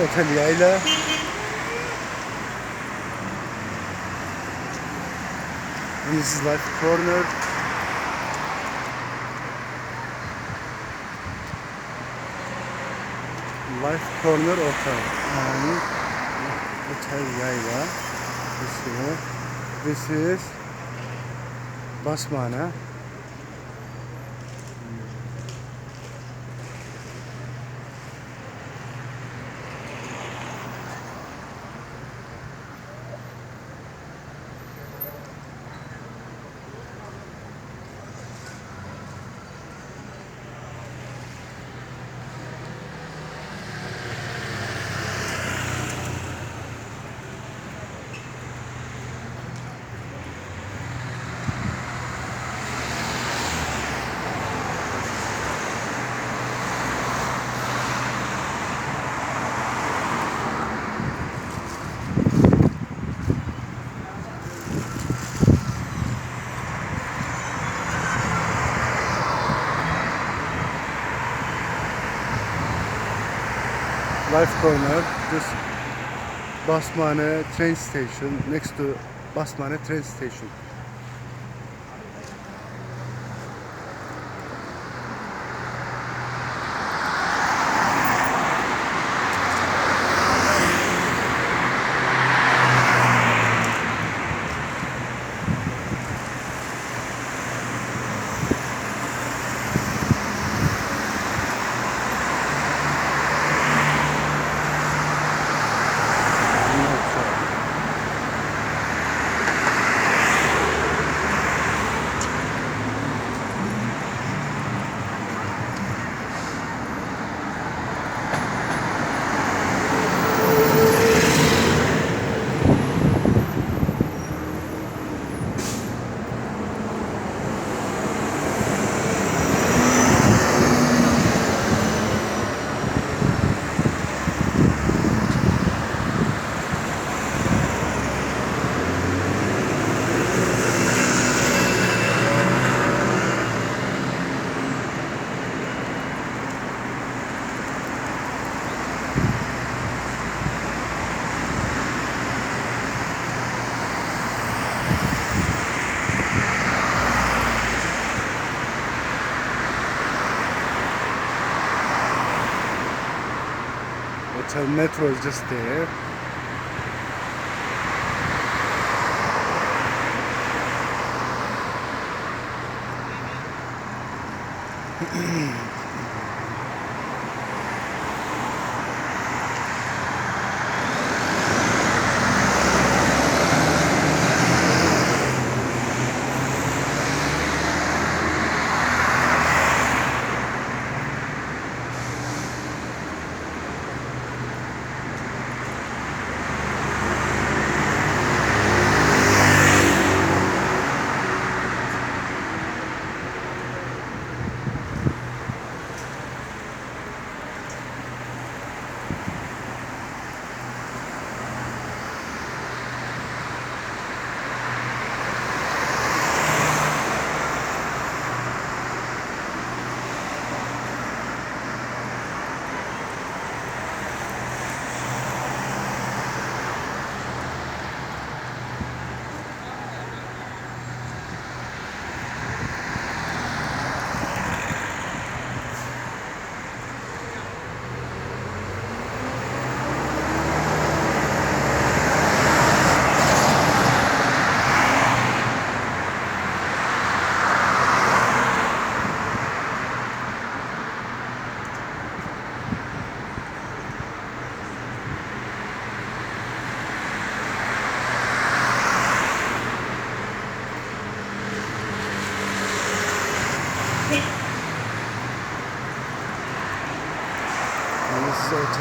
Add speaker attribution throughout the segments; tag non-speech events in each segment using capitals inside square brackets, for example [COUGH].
Speaker 1: Otel Yayla. This is Life Corner. Life Corner Hotel. And Hotel Yayla. This is, this is Basmane. Life Corner. This Basmane train station next to Basmane train station. Hotel Metro is just there. And [CLEARS THROAT]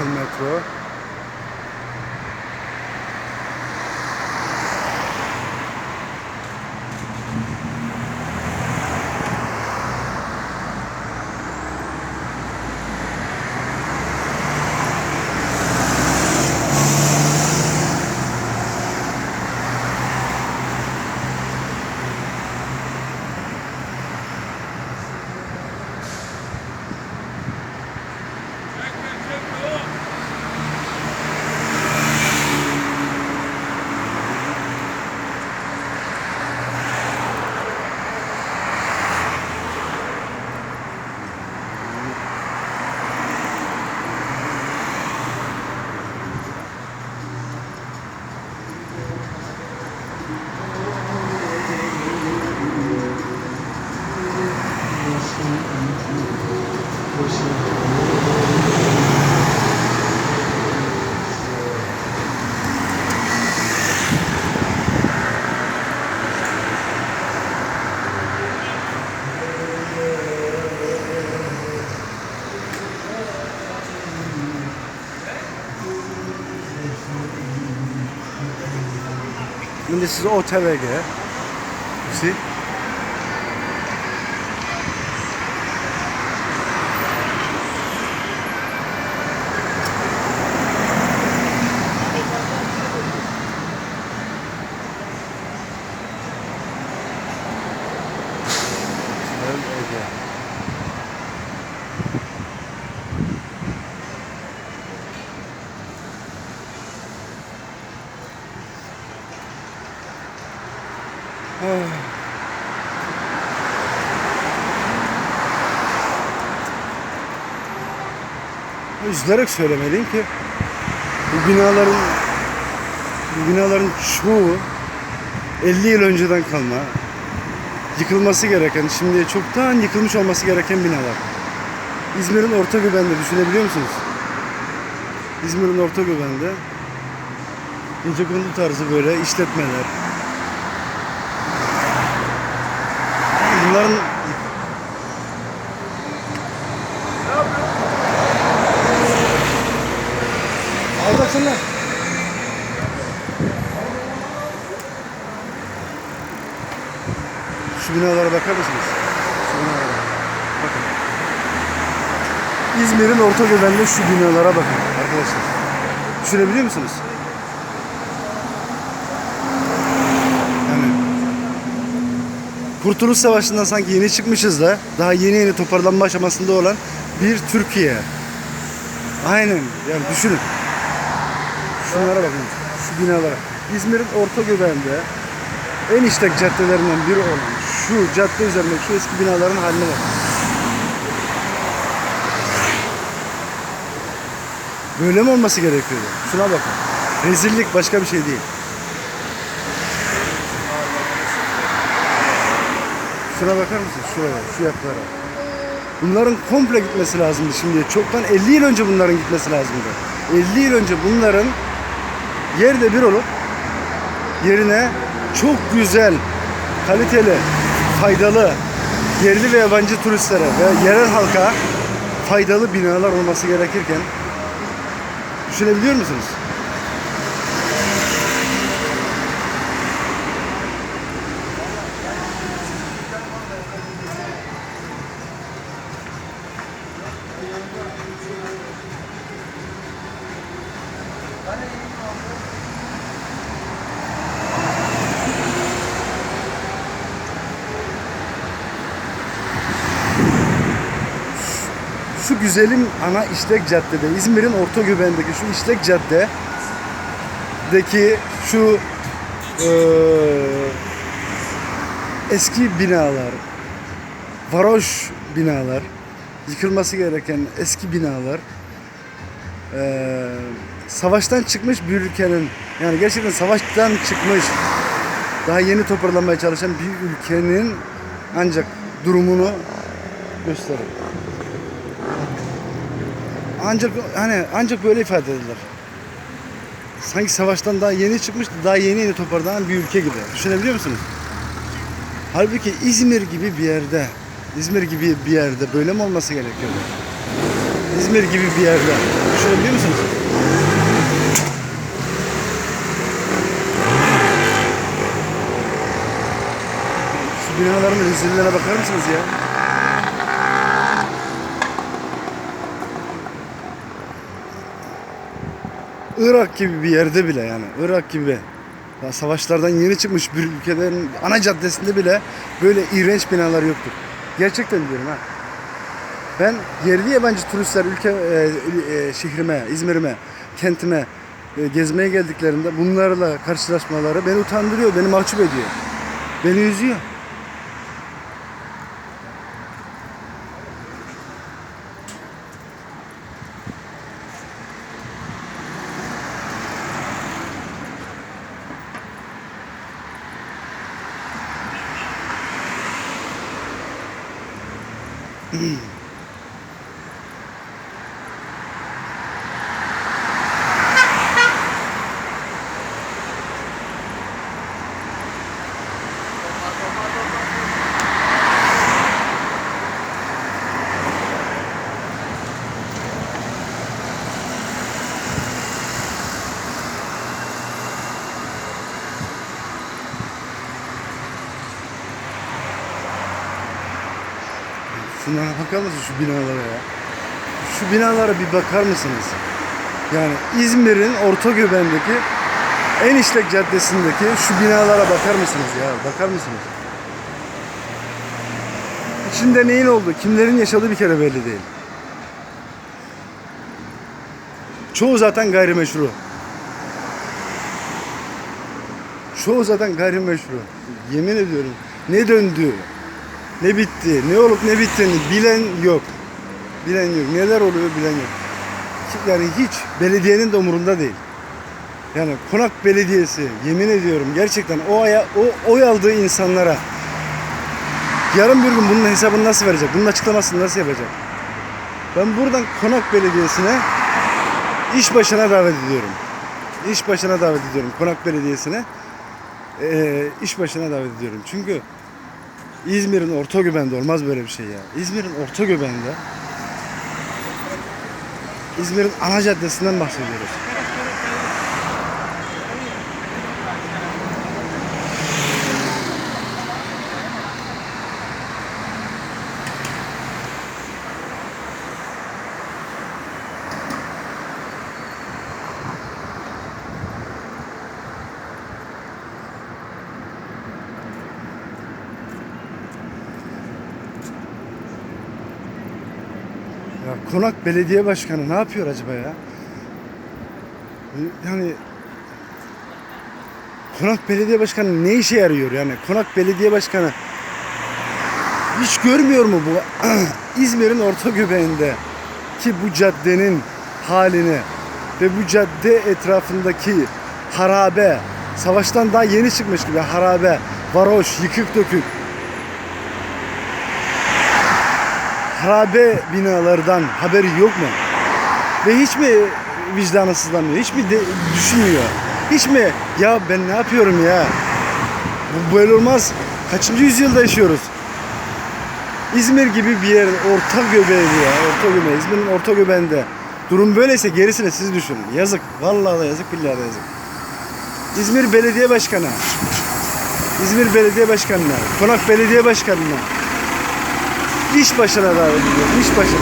Speaker 1: Metro. This is OTVG. You see? OTVG. Üzülerek söylemeliyim ki bu binaların bu binaların çoğu 50 yıl önceden kalma yıkılması gereken, şimdiye çoktan yıkılmış olması gereken binalar. İzmir'in orta göbeğinde düşünebiliyor musunuz? İzmir'in orta göbeğinde gece kondu tarzı böyle işletmeler. Bunların Al baksana. Şu binalara bakar mısınız? Şu binalara. Bakın. İzmir'in orta göbeğinde şu binalara bakın arkadaşlar. Düşünebiliyor musunuz? Yani Kurtuluş Savaşı'ndan sanki yeni çıkmışız da daha yeni yeni toparlanma aşamasında olan bir Türkiye. Aynen. Yani düşünün. Şunlara bakın. Şu binalara. İzmir'in orta göbeğinde en işlek caddelerinden biri olan şu cadde üzerindeki şu eski binaların haline bak. Böyle mi olması gerekiyordu? Şuna bakın. Rezillik başka bir şey değil. Şuna bakar mısın? Şuraya, şu yapılara. Bunların komple gitmesi lazımdı şimdiye. Çoktan 50 yıl önce bunların gitmesi lazımdı. 50 yıl önce bunların yerde bir olup yerine çok güzel, kaliteli, faydalı yerli ve yabancı turistlere ve yerel halka faydalı binalar olması gerekirken düşünebiliyor musunuz? Şu güzelim ana işlek caddede, İzmir'in orta göbeğindeki şu işlek caddedeki şu eee, eski binalar, varoş binalar, yıkılması gereken eski binalar, eee, savaştan çıkmış bir ülkenin, yani gerçekten savaştan çıkmış, daha yeni toparlanmaya çalışan bir ülkenin ancak durumunu gösterir. Ancak hani ancak böyle ifade edilir. Sanki savaştan daha yeni çıkmış, daha yeni yeni toparlanan bir ülke gibi. Düşünebiliyor musunuz? Halbuki İzmir gibi bir yerde, İzmir gibi bir yerde böyle mi olması gerekiyordu? İzmir gibi bir yerde. Düşünebiliyor musunuz? Şu binaların rezilliğine bakar mısınız ya? Irak gibi bir yerde bile yani Irak gibi ya savaşlardan yeni çıkmış bir ülkelerin ana caddesinde bile böyle iğrenç binalar yoktur. Gerçekten diyorum ha. Ben yerli yabancı turistler ülke e, e, şehrime, İzmir'ime, kentime e, gezmeye geldiklerinde bunlarla karşılaşmaları beni utandırıyor, beni mahcup ediyor. Beni üzüyor. Şuna bakar mısın şu binalara ya? Şu binalara bir bakar mısınız? Yani İzmir'in orta göbeğindeki en işlek caddesindeki şu binalara bakar mısınız ya? Bakar mısınız? İçinde neyin olduğu, kimlerin yaşadığı bir kere belli değil. Çoğu zaten gayrimeşru. Çoğu zaten gayrimeşru. Yemin ediyorum. Ne döndü, ne bitti, ne olup ne bittiğini bilen yok. Bilen yok. Neler oluyor bilen yok. Yani hiç belediyenin de umurunda değil. Yani Konak Belediyesi yemin ediyorum gerçekten o aya, o oy aldığı insanlara yarın bir gün bunun hesabını nasıl verecek? Bunun açıklamasını nasıl yapacak? Ben buradan Konak Belediyesi'ne iş başına davet ediyorum. İş başına davet ediyorum Konak Belediyesi'ne. Ee, iş başına davet ediyorum. Çünkü İzmir'in orta göbeğinde olmaz böyle bir şey ya. İzmir'in orta göbeğinde İzmir'in ana caddesinden bahsediyoruz. Konak Belediye Başkanı ne yapıyor acaba ya? Yani Konak Belediye Başkanı ne işe yarıyor yani? Konak Belediye Başkanı hiç görmüyor mu bu [CLEARS THROAT] İzmir'in orta göbeğinde ki bu caddenin halini ve bu cadde etrafındaki harabe, savaştan daha yeni çıkmış gibi harabe, varoş, yıkık dökük harabe binalardan haberi yok mu? Ve hiç mi vicdanı sızlamıyor? Hiç mi de, düşünmüyor? Hiç mi ya ben ne yapıyorum ya? Bu böyle olmaz. Kaçıncı yüzyılda yaşıyoruz? İzmir gibi bir yer orta göbeği ya. Orta göbeği. İzmir'in orta göbeğinde. Durum böyleyse gerisini siz düşünün. Yazık. Vallahi da yazık. Billahi de yazık. İzmir Belediye Başkanı. İzmir Belediye Başkanı'na. Konak Belediye Başkanı'na. İş başına davet ediyorum. İş başına.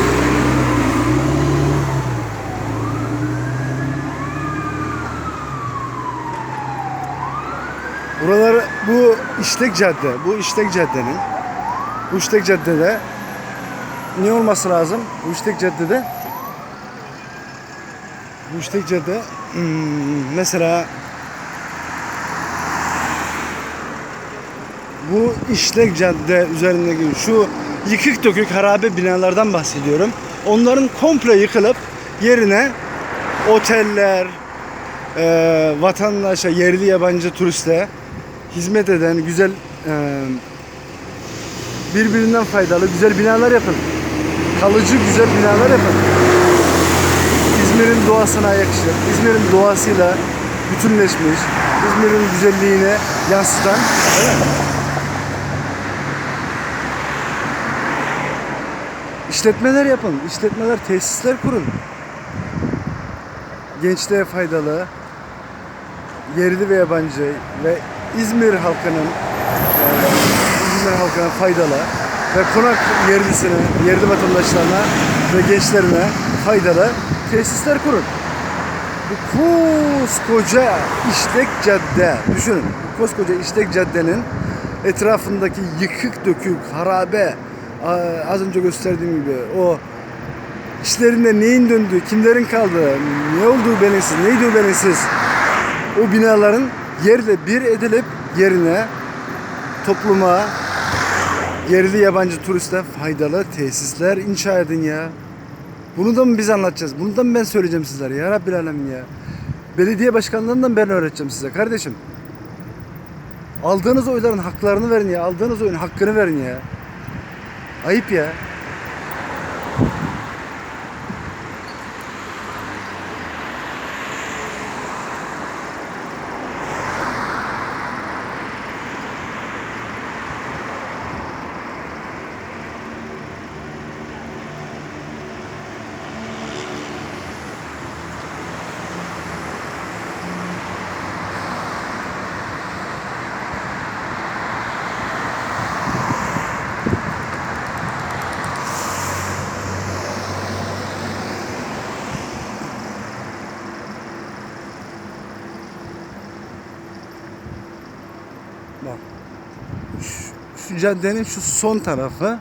Speaker 1: Buraları bu işlek cadde. Bu işlek caddenin bu işlek caddede ne olması lazım? Bu işlek caddede bu işlek cadde hmm, mesela bu işlek cadde üzerindeki şu yıkık dökük harabe binalardan bahsediyorum. Onların komple yıkılıp yerine oteller, e, vatandaşa, yerli yabancı turiste hizmet eden güzel e, birbirinden faydalı güzel binalar yapın. Kalıcı güzel binalar yapın. İzmir'in doğasına yakışır. İzmir'in doğasıyla bütünleşmiş. İzmir'in güzelliğine yansıtan evet. İşletmeler yapın, işletmeler, tesisler kurun. Gençliğe faydalı, yerli ve yabancı ve İzmir halkının e, İzmir halkına faydalı ve konak yerlisine, yerli vatandaşlarına ve gençlerine faydalı tesisler kurun. Bu koskoca işlek cadde, düşünün, koskoca işlek caddenin etrafındaki yıkık dökük, harabe, az önce gösterdiğim gibi o işlerinde neyin döndüğü, kimlerin kaldığı, ne olduğu belirsiz, neydi belirsiz. O binaların yerle bir edilip yerine topluma, yerli yabancı turiste faydalı tesisler inşa edin ya. Bunu da mı biz anlatacağız? Bunu da mı ben söyleyeceğim sizlere ya Rabbil Alemin ya. Belediye başkanlığından ben öğreteceğim size kardeşim. Aldığınız oyların haklarını verin ya. Aldığınız oyun hakkını verin ya. ಐತೆ Şu, caddenin şu son tarafı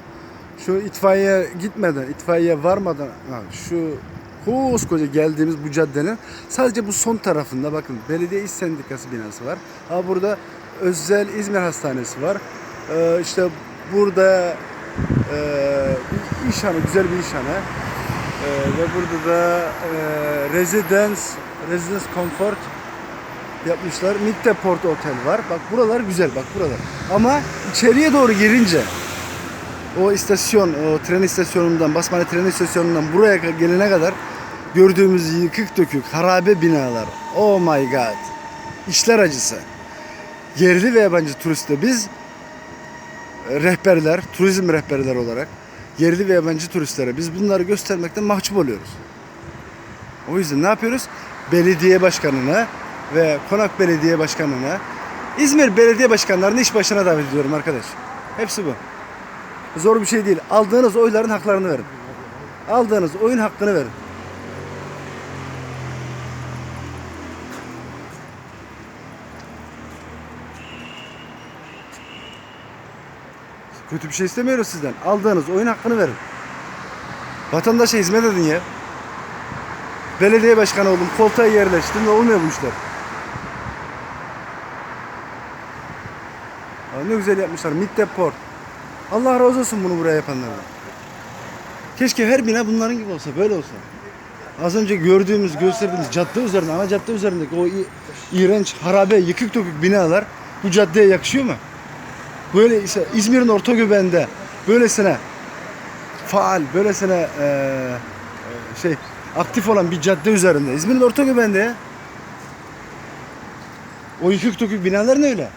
Speaker 1: şu itfaiye gitmeden, itfaiye varmadan şu koskoca geldiğimiz bu caddenin sadece bu son tarafında bakın belediye iş sendikası binası var. Ha burada özel İzmir Hastanesi var. Ee, işte burada e, bir işhane, güzel bir işhane. Ee, ve burada da e, Residence, Residence Comfort yapmışlar. Mitte Port Otel var. Bak buralar güzel bak buralar. Ama içeriye doğru girince o istasyon, o tren istasyonundan, Basmane tren istasyonundan buraya gelene kadar gördüğümüz yıkık dökük harabe binalar. Oh my god. İşler acısı. Yerli ve yabancı turiste biz e, rehberler, turizm rehberler olarak yerli ve yabancı turistlere biz bunları göstermekten mahcup oluyoruz. O yüzden ne yapıyoruz? Belediye başkanına ve Konak Belediye Başkanı'na İzmir Belediye Başkanlarını iş başına davet ediyorum arkadaş. Hepsi bu. Zor bir şey değil. Aldığınız oyların haklarını verin. Aldığınız oyun hakkını verin. Kötü bir şey istemiyoruz sizden. Aldığınız oyun hakkını verin. Vatandaşa hizmet edin ya. Belediye başkanı oldum, koltuğa yerleştim ve olmuyor bu işler. Ne güzel yapmışlar. Mitte Port. Allah razı olsun bunu buraya yapanlara. Keşke her bina bunların gibi olsa, böyle olsa. Az önce gördüğümüz, gösterdiğimiz cadde üzerinde, ana cadde üzerindeki o iğrenç, harabe, yıkık dökük binalar bu caddeye yakışıyor mu? Böyle ise İzmir'in orta göbeğinde böylesine faal, böylesine e, şey aktif olan bir cadde üzerinde. İzmir'in orta göbeğinde ya. O yıkık dökük binalar ne öyle?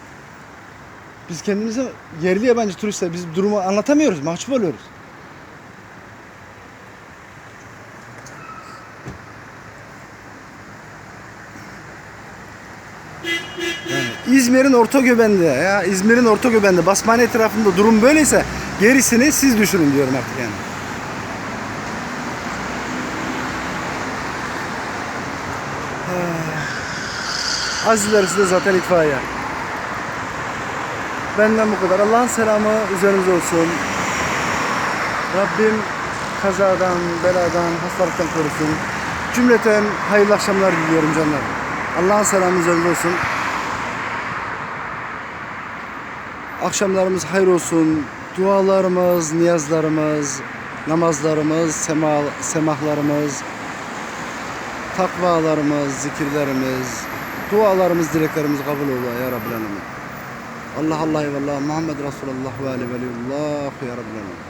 Speaker 1: Biz kendimize yerli yabancı turistler biz durumu anlatamıyoruz, mahcup oluyoruz. İzmir'in orta göbeğinde ya İzmir'in orta göbeğinde Basmane etrafında durum böyleyse gerisini siz düşünün diyorum artık yani. Ah. Azizlerisi de zaten itfaiye. Benden bu kadar. Allah'ın selamı üzerinize olsun. Rabbim kazadan, beladan, hastalıktan korusun. Cümleten hayırlı akşamlar diliyorum canlar. Allah'ın selamı üzerinize olsun. Akşamlarımız hayır olsun. Dualarımız, niyazlarımız, namazlarımız, sema, semahlarımız, takvalarımız, zikirlerimiz, dualarımız, dileklerimiz kabul ola ya Rabbil Alemin. Allah Allah eyvallah. Muhammed Resulullah ve aleyhi ve aleyhi. Allah ya Rabbil Alemin.